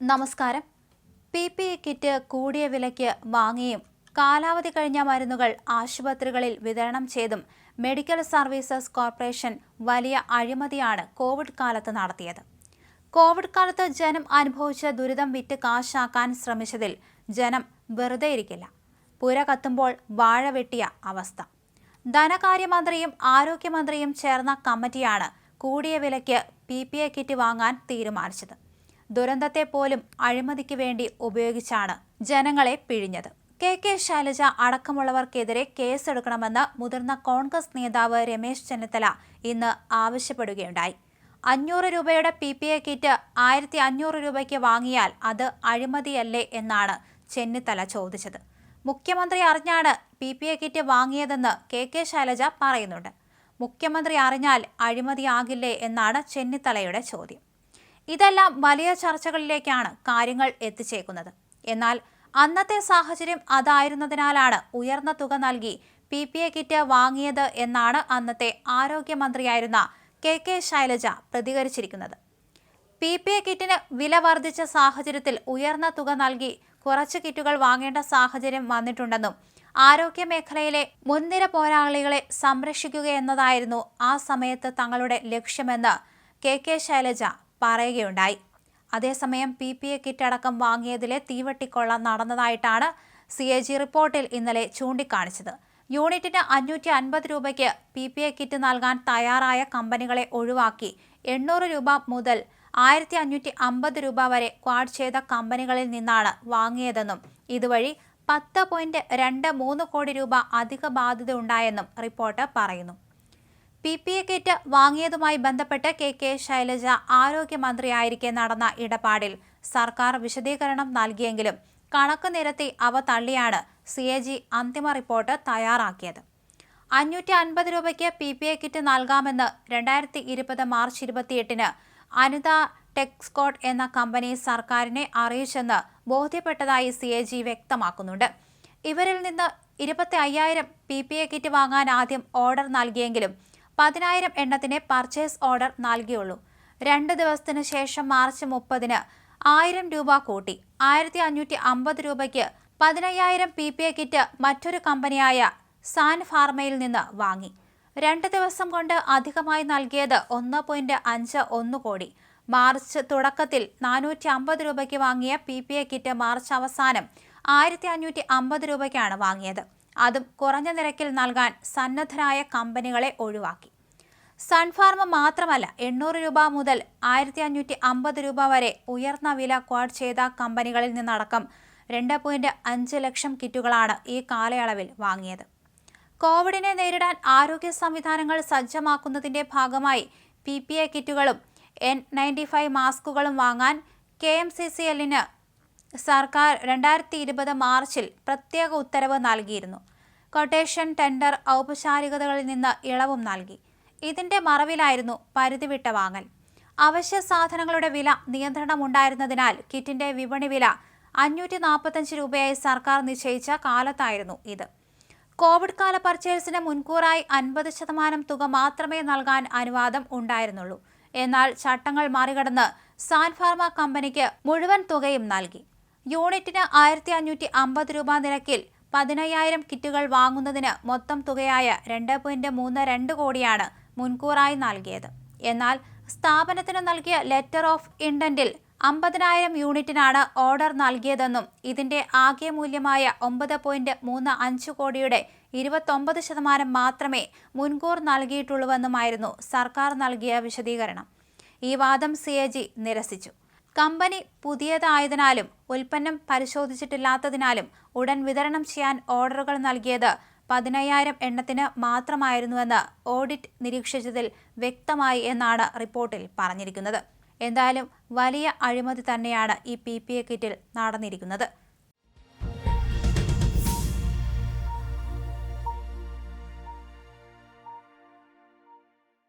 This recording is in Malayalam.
നമസ്കാരം. പി പി ഇ കിറ്റ് കൂടിയ വിലയ്ക്ക് വാങ്ങിയും കാലാവധി കഴിഞ്ഞ മരുന്നുകൾ ആശുപത്രികളിൽ വിതരണം ചെയ്തും മെഡിക്കൽ സർവീസസ് കോർപ്പറേഷൻ വലിയ അഴിമതിയാണ് കോവിഡ് കാലത്ത് നടത്തിയത്. കോവിഡ് കാലത്ത് ജനം അനുഭവിച്ച ദുരിതം വിറ്റ് കാശാക്കാൻ ശ്രമിച്ചതിൽ ജനം വെറുതെ ഇരിക്കില്ല. പുര കത്തുമ്പോൾ വാഴ വെട്ടിയ അവസ്ഥ. ധനകാര്യമന്ത്രിയും ആരോഗ്യമന്ത്രിയും ചേർന്ന കമ്മിറ്റിയാണ് കൂടിയ വിലയ്ക്ക് പി പി എ കിറ്റ് വാങ്ങാൻ തീരുമാനിച്ചത്. ദുരന്തത്തെ പോലും അഴിമതിക്ക് വേണ്ടി ഉപയോഗിച്ചാണ് ജനങ്ങളെ പിഴിഞ്ഞത്. കെ. കെ. ശൈലജ അടക്കമുള്ളവർക്കെതിരെ കേസെടുക്കണമെന്ന് മുതിർന്ന കോൺഗ്രസ് നേതാവ് രമേശ് ചെന്നിത്തല ഇന്ന് ആവശ്യപ്പെടുകയുണ്ടായി. അഞ്ഞൂറ് രൂപയുടെ പി പി എ കിറ്റ് ആയിരത്തി അഞ്ഞൂറ് രൂപയ്ക്ക് വാങ്ങിയാൽ അത് അഴിമതിയല്ലേ എന്നാണ് ചെന്നിത്തല ചോദിച്ചത്. മുഖ്യമന്ത്രി അറിഞ്ഞാണ് പി പി എ കിറ്റ് വാങ്ങിയതെന്ന് കെ. കെ. ശൈലജ പറയുന്നുണ്ട്. മുഖ്യമന്ത്രി അറിഞ്ഞാൽ അഴിമതിയാകില്ലേ എന്നാണ് ചെന്നിത്തലയുടെ ചോദ്യം. ഇതെല്ലാം വലിയ ചർച്ചകളിലേക്കാണ് കാര്യങ്ങൾ എത്തിച്ചേക്കുന്നത്. എന്നാൽ അന്നത്തെ സാഹചര്യം അതായിരുന്നതിനാലാണ് ഉയർന്ന തുക നൽകി പി പി എ കിറ്റ് വാങ്ങിയത് എന്നാണ് അന്നത്തെ ആരോഗ്യമന്ത്രിയായിരുന്ന കെ കെ ശൈലജ പ്രതികരിച്ചിരിക്കുന്നത്. പി പി എ കിറ്റിന് വില വർദ്ധിച്ച സാഹചര്യത്തിൽ ഉയർന്ന തുക നൽകി കുറച്ച് കിറ്റുകൾ വാങ്ങേണ്ട സാഹചര്യം വന്നിട്ടുണ്ടെന്നും ആരോഗ്യ മേഖലയിലെ മുൻനിര പോരാളികളെ സംരക്ഷിക്കുക എന്നതായിരുന്നു ആ സമയത്ത് തങ്ങളുടെ ലക്ഷ്യമെന്ന് കെ കെ ശൈലജ പറയുകയുണ്ടായി. അതേസമയം പി പി എ കിറ്റ് അടക്കം വാങ്ങിയതിലെ തീവട്ടിക്കൊള്ള നടന്നതായിട്ടാണ് സി എ ജി റിപ്പോർട്ടിൽ ഇന്നലെ ചൂണ്ടിക്കാണിച്ചത്. യൂണിറ്റിന് അഞ്ഞൂറ്റി അൻപത് രൂപയ്ക്ക് പി പി എ കിറ്റ് നൽകാൻ തയ്യാറായ കമ്പനികളെ ഒഴിവാക്കി എണ്ണൂറ് രൂപ മുതൽ ആയിരത്തി അഞ്ഞൂറ്റി അമ്പത് രൂപ വരെ ക്വാഡ് ചെയ്ത കമ്പനികളിൽ നിന്നാണ് വാങ്ങിയതെന്നും ഇതുവഴി പത്ത് പോയിന്റ് രണ്ട് മൂന്ന് കോടി രൂപ അധിക ബാധ്യത ഉണ്ടായെന്നും റിപ്പോർട്ട് പറയുന്നു. പി പി എ കിറ്റ് വാങ്ങിയതുമായി ബന്ധപ്പെട്ട് കെ കെ ശൈലജ ആരോഗ്യമന്ത്രിയായിരിക്കെ നടന്ന ഇടപാടിൽ സർക്കാർ വിശദീകരണം നൽകിയെങ്കിലും കണക്ക് നിരത്തി അവ തള്ളിയാണ് സി എ ജി അന്തിമ റിപ്പോർട്ട് തയ്യാറാക്കിയത്. അഞ്ഞൂറ്റി അൻപത് രൂപയ്ക്ക് പി പി എ കിറ്റ് നൽകാമെന്ന് രണ്ടായിരത്തി ഇരുപത് മാർച്ച് ഇരുപത്തിയെട്ടിന് അനിത ടെക്സ്കോട്ട് എന്ന കമ്പനി സർക്കാരിനെ അറിയിച്ചെന്ന് ബോധ്യപ്പെട്ടതായി സി എ ജി വ്യക്തമാക്കുന്നുണ്ട്. ഇവരിൽ നിന്ന് ഇരുപത്തി അയ്യായിരം പി പി എ കിറ്റ് വാങ്ങാൻ ആദ്യം ഓർഡർ നൽകിയെങ്കിലും പതിനായിരം എണ്ണത്തിന് പർച്ചേസ് ഓർഡർ നൽകിയുള്ളൂ. രണ്ട് ദിവസത്തിനു ശേഷം മാർച്ച് മുപ്പതിന് ആയിരം രൂപ കൂട്ടി. ആയിരത്തി അഞ്ഞൂറ്റി അമ്പത് രൂപയ്ക്ക് പതിനയ്യായിരം പി പി എ കിറ്റ് മറ്റൊരു കമ്പനിയായ സാൻ ഫാർമയിൽ നിന്ന് വാങ്ങി. രണ്ട് ദിവസം കൊണ്ട് അധികമായി നൽകിയത് ഒന്ന് പോയിന്റ് അഞ്ച് ഒന്ന് കോടി. മാർച്ച് തുടക്കത്തിൽ നാനൂറ്റി അമ്പത് രൂപയ്ക്ക് വാങ്ങിയ P P E kit March അവസാനം ആയിരത്തി അഞ്ഞൂറ്റി അമ്പത് രൂപയ്ക്കാണ് വാങ്ങിയത്. അതും കുറഞ്ഞ നിരക്കിൽ നൽകാൻ സന്നദ്ധരായ കമ്പനികളെ ഒഴിവാക്കി. സൺഫാർമ മാത്രമല്ല എണ്ണൂറ് രൂപ മുതൽ ആയിരത്തി അഞ്ഞൂറ്റി അമ്പത് രൂപ വരെ ഉയർന്ന വില ക്വാഡ് ചെയ്ത കമ്പനികളിൽ നിന്നടക്കം രണ്ട് പോയിന്റ് അഞ്ച് ലക്ഷം കിറ്റുകളാണ് ഈ കാലയളവിൽ വാങ്ങിയത്. കോവിഡിനെ നേരിടാൻ ആരോഗ്യ സംവിധാനങ്ങൾ സജ്ജമാക്കുന്നതിന്റെ ഭാഗമായി പി പി എ കിറ്റുകളും എൻ നയന്റി ഫൈവ് മാസ്കുകളും വാങ്ങാൻ കെ എം സി സി എല്ലിന് സർക്കാർ രണ്ടായിരത്തി ഇരുപത് മാർച്ചിൽ പ്രത്യേക ഉത്തരവ് നൽകിയിരുന്നു. കൊട്ടേഷൻ ടെൻഡർ ഔപചാരികതകളിൽ നിന്ന് ഇളവും നൽകി. ഇതിന്റെ മറവിലായിരുന്നു പരിധിവിട്ട വാങ്ങൽ. അവശ്യ സാധനങ്ങളുടെ വില നിയന്ത്രണമുണ്ടായിരുന്നതിനാൽ കിറ്റിന്റെ വിപണി വില അഞ്ഞൂറ്റി നാൽപ്പത്തഞ്ച് രൂപയായി സർക്കാർ നിശ്ചയിച്ച കാലത്തായിരുന്നു ഇത്. കോവിഡ് കാല പർച്ചേസിന് മുൻകൂറായി അൻപത് ശതമാനം തുക മാത്രമേ നൽകാൻ അനുവാദം ഉണ്ടായിരുന്നുള്ളൂ. എന്നാൽ ചട്ടങ്ങൾ മറികടന്ന് സാൻഫാർമ കമ്പനിക്ക് മുഴുവൻ തുകയും നൽകി. യൂണിറ്റിന് ആയിരത്തി അഞ്ഞൂറ്റി അമ്പത് രൂപ നിരക്കിൽ പതിനയ്യായിരം കിറ്റുകൾ വാങ്ങുന്നതിന് മൊത്തം തുകയായ രണ്ട് പോയിന്റ് മൂന്ന് രണ്ട് കോടിയാണ് മുൻകൂറായി നൽകിയത്. എന്നാൽ സ്ഥാപനത്തിന് നൽകിയ ലെറ്റർ ഓഫ് ഇൻഡന്റിൽ അമ്പതിനായിരം യൂണിറ്റിനാണ് ഓർഡർ നൽകിയതെന്നും ഇതിന്റെ ആകെ മൂല്യമായ ഒമ്പത് പോയിന്റ് മൂന്ന് അഞ്ച് കോടിയുടെ ഇരുപത്തൊമ്പത് ശതമാനം മാത്രമേ മുൻകൂർ നൽകിയിട്ടുള്ളൂവെന്നുമായിരുന്നു സർക്കാർ നൽകിയ വിശദീകരണം. ഈ വാദം സി നിരസിച്ചു. കമ്പനി പുതിയതായതിനാലും ഉൽപ്പന്നം പരിശോധിച്ചിട്ടില്ലാത്തതിനാലും ഉടൻ വിതരണം ചെയ്യാൻ ഓർഡറുകൾ നൽകിയത് പതിനയ്യായിരം എണ്ണത്തിന് മാത്രമായിരുന്നുവെന്ന് ഓഡിറ്റ് നിരീക്ഷിച്ചതിൽ വ്യക്തമായി എന്നാണ് റിപ്പോർട്ടിൽ പറഞ്ഞിരിക്കുന്നത്. എന്തായാലും വലിയ അഴിമതി തന്നെയാണ് ഈ പി കിറ്റിൽ നടന്നിരിക്കുന്നത്.